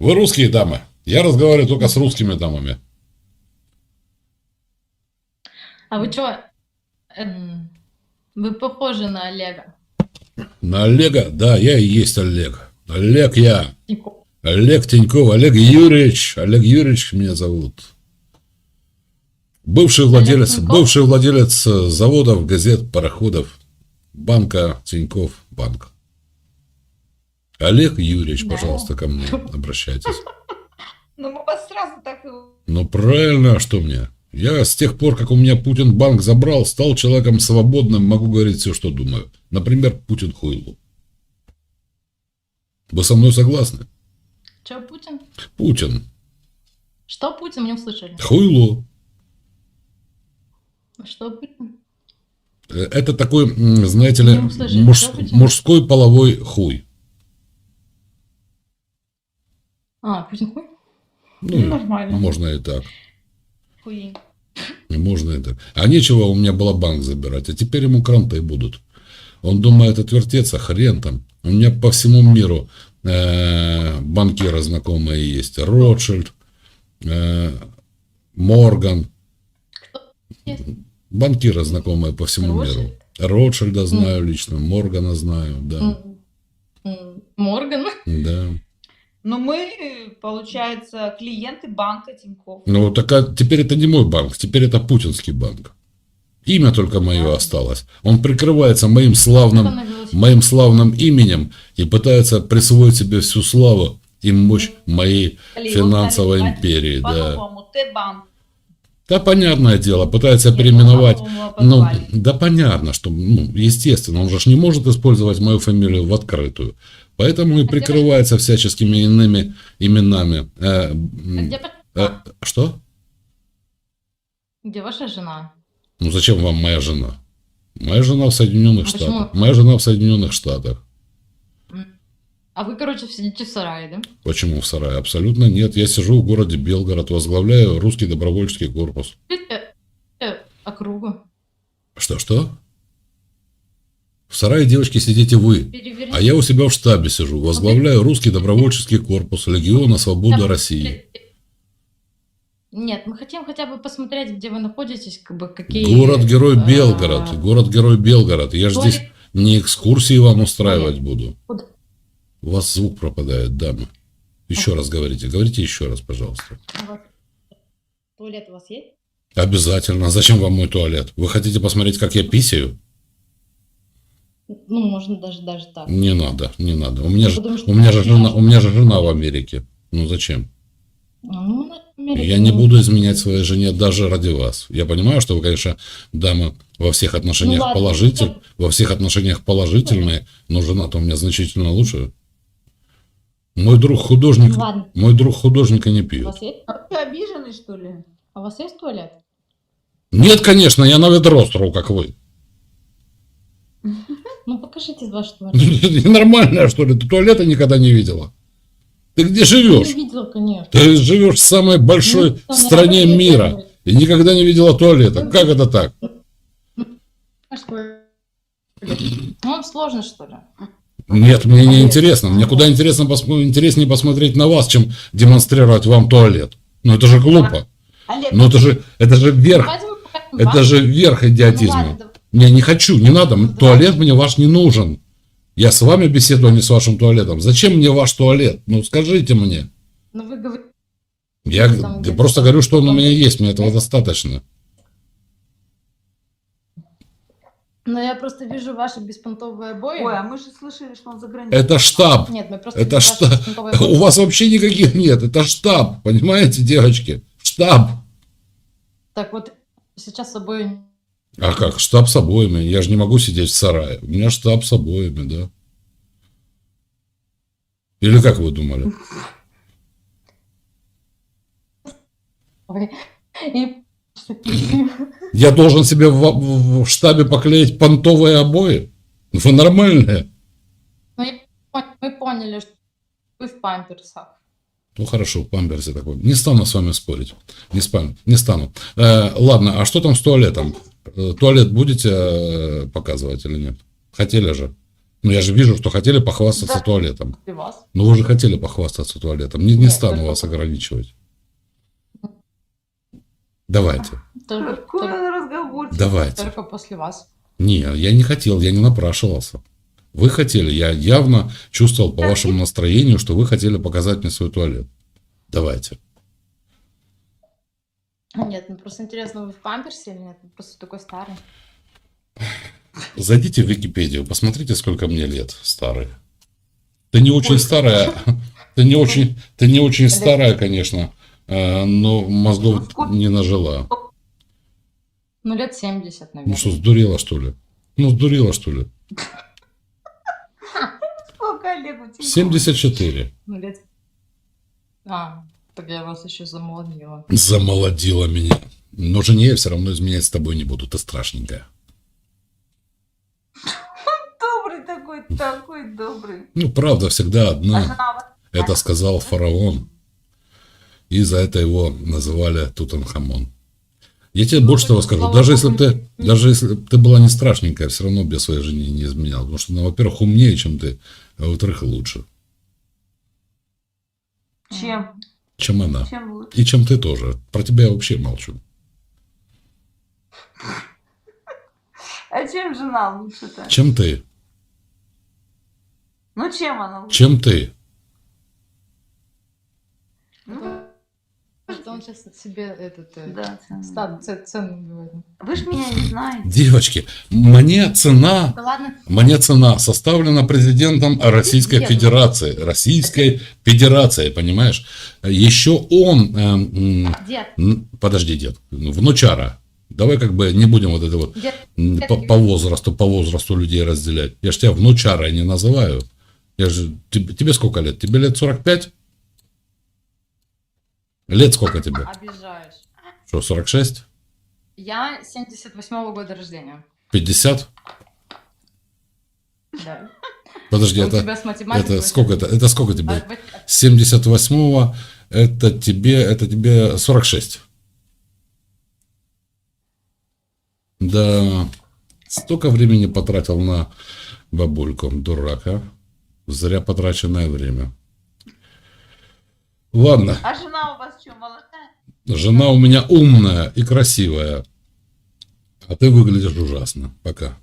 Вы русские дамы. Я разговариваю только с русскими дамами. А вы что? Вы похожи на Олега. На Олега? Да, я и есть Олег. Олег я. Тиньков. Олег Тиньков, Олег Юрьевич. Олег Юрьевич меня зовут. Бывший владелец, бывший владелец заводов, газет, пароходов, банка Тиньков банк. Олег Юрьевич, Да. пожалуйста, ко мне обращайтесь. Ну, мы вас сразу так и... Ну правильно, а что мне? Я с тех пор, как у меня Путин банк забрал, стал человеком свободным, могу говорить все, что думаю. Например, Путин хуйлу. Вы со мной согласны? Че, Путин? Путин. Что Путин? Не услышали. Хуйло. Что Путин? Э, Это такой, знаете ли, муж- мужской половой хуй. А, Путин хуй? Ну, Нормально. можно и так. Хуи. Можно и так. А нечего у меня было банк забирать, а теперь ему кранты будут. Он думает отвертеться, хрен там. У меня по всему миру э, банкиры знакомые есть. Ротшильд, э, Морган. Банкиры знакомые по всему миру. Ротшильд? Ротшильда знаю лично, Моргана знаю, да. М, Морган? Да. Но мы, получается, клиенты банка Тинькофф. Ну, так а теперь это не мой банк, теперь это путинский банк. Имя только мое Да. осталось. Он прикрывается моим славным, моим славным именем и пытается присвоить себе всю славу и мощь моей финансовой империи. Да. Т-банк. Да, понятное дело, пытается Нет, переименовать. Ну, да понятно, что, ну, естественно, он же не может использовать мою фамилию в открытую. Поэтому и прикрывается всяческими иными именами. Э, А э, что? где ваша жена? Ну зачем вам моя жена? Моя жена в Соединенных А? Штатах. Моя жена в Соединенных Штатах. А вы, короче, сидите в сарае, да? Почему в сарае? Абсолютно нет. Я сижу в городе Белгород, возглавляю русский добровольческий корпус. Видите, э, округу. Что-что? В сарае, девочки, сидите вы. А я у себя в штабе сижу, возглавляю русский добровольческий корпус Легиона Свобода России. Нет, мы хотим хотя бы посмотреть, где вы находитесь, как бы какие... Город-герой а, Белгород. Город-герой Белгород. Я же здесь не экскурсии вам устраивать буду. Куда? У вас звук пропадает, дама. Еще раз говорите. Говорите еще раз, пожалуйста. вас- Туалет у вас есть? Обязательно. А Зачем вам мой туалет? Вы хотите посмотреть, как я писаю? Ну, можно даже, даже так. Не надо, не надо. У меня же, Потому что у меня же жена, у меня же жена в Америке. Ну зачем? А, Ну, Америке Я не ну, буду изменять своей жене даже ради вас. Я понимаю, что вы, конечно, дама во всех отношениях Ну ладно, положитель, ну, во всех отношениях положительная, но жена-то у меня значительно лучше. Мой друг художник, Ну, ладно. мой друг художника не У пьет. вас есть? А Ты обиженный, что ли? А у вас есть туалет? Нет, конечно, я на ведро стру, как вы. Ну, покажите ваш туалет. Нормальная, что ли? Ты туалета никогда не видела? Ты где Я живешь? не видела, конечно. Ты живешь в самой большой Ну, там стране не мира работает. и никогда не видела туалета. Как это так? Ваш туалет. Ну, вам сложно, что ли? Нет, мне не интересно. Мне куда интересно посмо- интереснее посмотреть на вас, чем демонстрировать вам туалет. Ну это же глупо. Олег, Ну это же, это же верх, это же верх Ну, идиотизма. да- Не, не хочу, не надо. Ну, Туалет мне ваш не нужен. Я с вами беседую, а не с вашим туалетом. Зачем мне ваш туалет? Ну скажите мне. Ну, вы говорите... Я просто говорю, что он у меня есть, мне этого достаточно. Но я просто вижу ваши беспонтовые обои. Ой, а мы же слышали, что он за границей. Это штаб. Нет, мы просто Это штаб. У вас вообще никаких нет. Это штаб. Понимаете, девочки? Штаб. Так вот, сейчас с обои... А как? Штаб с обоями. Я же не могу сидеть в сарае. У меня штаб с обоями, да. Или как вы думали? И... Я должен себе в, в- штабе поклеить понтовые обои? Вы нормальные? Ну, мы поняли, что вы в памперсах. Ну хорошо, в памперсе такой. Не стану с вами спорить. Не, спам, не стану. Э, ладно, а что там с туалетом? Э, Туалет будете э, показывать или нет? Хотели же. Ну, я же вижу, что хотели похвастаться Да. туалетом. И вас. Ну, вы же хотели похвастаться туалетом. Не, не Нет, стану вас ограничивать. Давайте, Только, Какой только, он разговорчивый. давайте. только после вас. Не, я не хотел, я не напрашивался. Вы хотели, я явно чувствовал по вашему настроению, что вы хотели показать мне свой туалет. Давайте. Нет, ну просто интересно, вы в памперсе или нет? Вы просто такой старый. Зайдите в Википедию, посмотрите, сколько мне лет старый. Ты не очень старая, ты не очень, ты не очень старая, конечно, но мозгов Сколько? не нажила. Ну, лет 70, наверное. Ну что, сдурела, что ли? Ну, сдурела, что ли? Сколько Олегу тебе? 74. Ну, лет... А, так я вас еще замолодила. Замолодила меня. Но жене я все равно изменять с тобой не буду, ты страшненькая. Добрый такой, такой добрый. Ну, правда всегда одна. Это сказал фараон. И за это его называли Тутанхамон. Я тебе больше того скажу. Даже если бы ты, даже если ты была не страшненькая, все равно бы я своей жене не изменял. Потому что она, во-первых, умнее, чем ты, а во-вторых, лучше, Чем? чем она. Чем лучше? И чем ты тоже. Про тебя я вообще молчу. А чем жена лучше-то? Чем ты? Ну чем она лучше? Чем ты? Что он сейчас себе этот... э, да, цену. стат- ц- цену говорит. Вы ж меня не знаете. Девочки, мне цена Да ладно, Мне цена составлена президентом Российской Нет. Федерации. Российской Федерации, понимаешь? Еще он... э, дед, подожди, дед. Внучара. Давай как бы не будем вот это вот дед, по, по возрасту, по возрасту людей разделять. Я же тебя внучарой не называю. Я же... Тебе, тебе сколько лет? Тебе лет 45? Лет сколько тебе? обижаешь. Что, 46? Я 78-го года рождения. 50? Да. Подожди, это, это сколько это? Это сколько тебе? А, вот- 78-го это тебе, это тебе 46. Да, столько времени потратил на бабульку, дурак, а? Зря потраченное время. Ладно, А жена у вас что, молодая? жена у меня умная и красивая, а ты выглядишь ужасно. Пока.